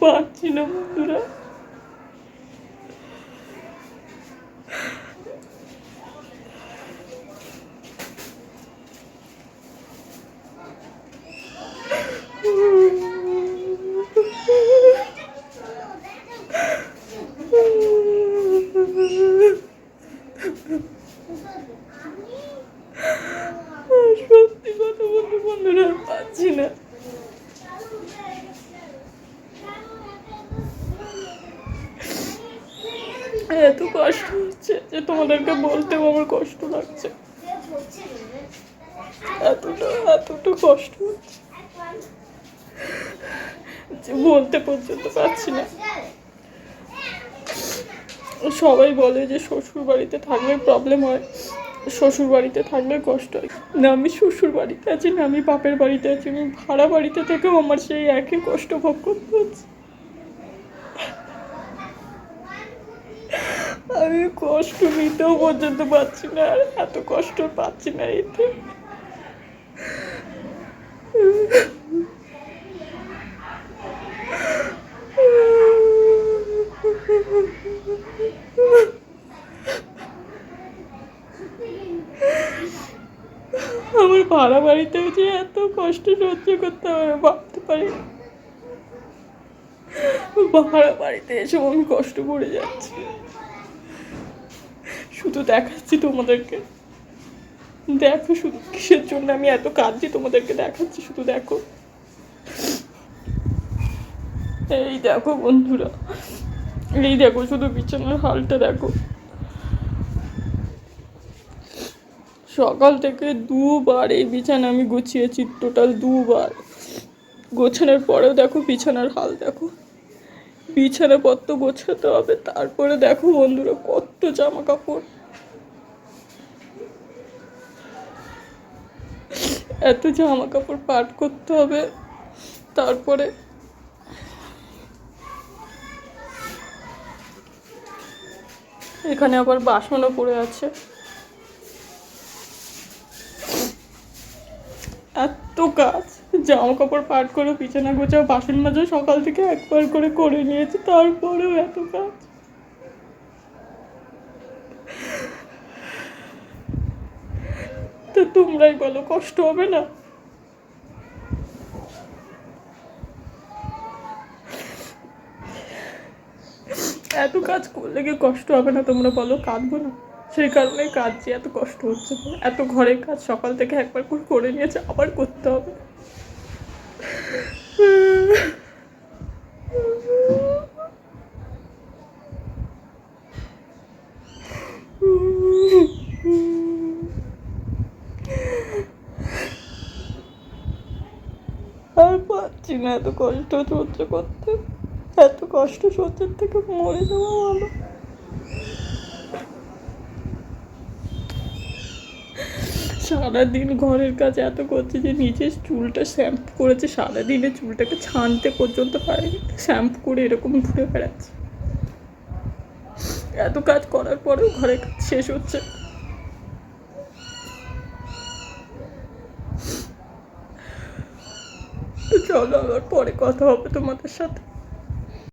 পারছি না বন্ধুরা। সত্যি কথা বলতে বন্ধুরা আর পাচ্ছি না। এত কষ্ট হচ্ছে যে তোমাদেরকে বলতেও আমার কষ্ট লাগছে। এতটা এতটা কষ্ট হচ্ছে। যে বলতে পর্যন্ত পারছি না। সবাই বলে যে শ্বশুর বাড়িতে থাকলে প্রবলেম হয় শ্বশুর বাড়িতে থাকলে কষ্ট হয়। না, আমি শ্বশুর বাড়িতে আছি, না, আমি বাপের বাড়িতে আছি, আমি ভাড়া বাড়িতে থেকেও আমার সেই একই কষ্ট ভোগ করতে হচ্ছে। আমি কষ্ট নিতেও পর্যন্ত পাচ্ছি না, আর এত কষ্ট পাচ্ছি না এতে আমার ভাড়া বাড়িতেও যে এত কষ্ট সহ্য করতে হবে ভাবতে পারি। ভাড়া বাড়িতে এসে আমি কষ্ট করে যাচ্ছি শুধু দেখাচ্ছি তোমাদেরকে। দেখো শুধু কিসের জন্য আমি এত কাঁদছি তোমাদেরকে দেখাচ্ছি, শুধু দেখো। এই দেখো বন্ধুরা, এই দেখো শুধু বিছানার হালটা দেখো। সকাল থেকে দুবার এই বিছানা আমি গুছিয়েছি টোটাল দুবার। গোছানোর পরেও দেখো বিছানার হাল দেখো। বিছানাপত্র গোছাতে হবে, তারপরে দেখো বন্ধুরা কত জামা কাপড় এত জামা কাপড় পাট করতে হবে। তারপরে এখানে আবার বাসনও পড়ে আছে। এত কাজ। জামা কাপড় পাট করে বিছানা গোছাও, বাসন মাজা সকাল থেকে একবার করে করে নিয়েছি, তারপরেও এত কাজ। তোমরাই বলো, কষ্ট হবে না? এত কাজ করলে কি কষ্ট হবে না তোমরা বলো? কাঁদবো না। সেই কারণে কাঁদছি, এত কষ্ট হচ্ছে। এত ঘরের কাজ সকাল থেকে একবার করে করে নিয়েছে, আবার করতে হবে আর পারছি না, এত কষ্ট সহ্য করতে, এত কষ্ট সহ্যের থেকে মরে যাওয়া ভালো। সারাদিন ঘরের কাজ এত করছে যে নিজের চুলটা শ্যাম্পু করেছে সারাদিনে চুলটাকে ছানতে পর্যন্ত পারেনি, শ্যাম্পু করে এরকম ঘুরে বেড়াচ্ছে। এত কাজ করার পরেও ঘরের কাজ শেষ হচ্ছে না। তো চলো আবার পরে কথা হবে তোমাদের সাথে।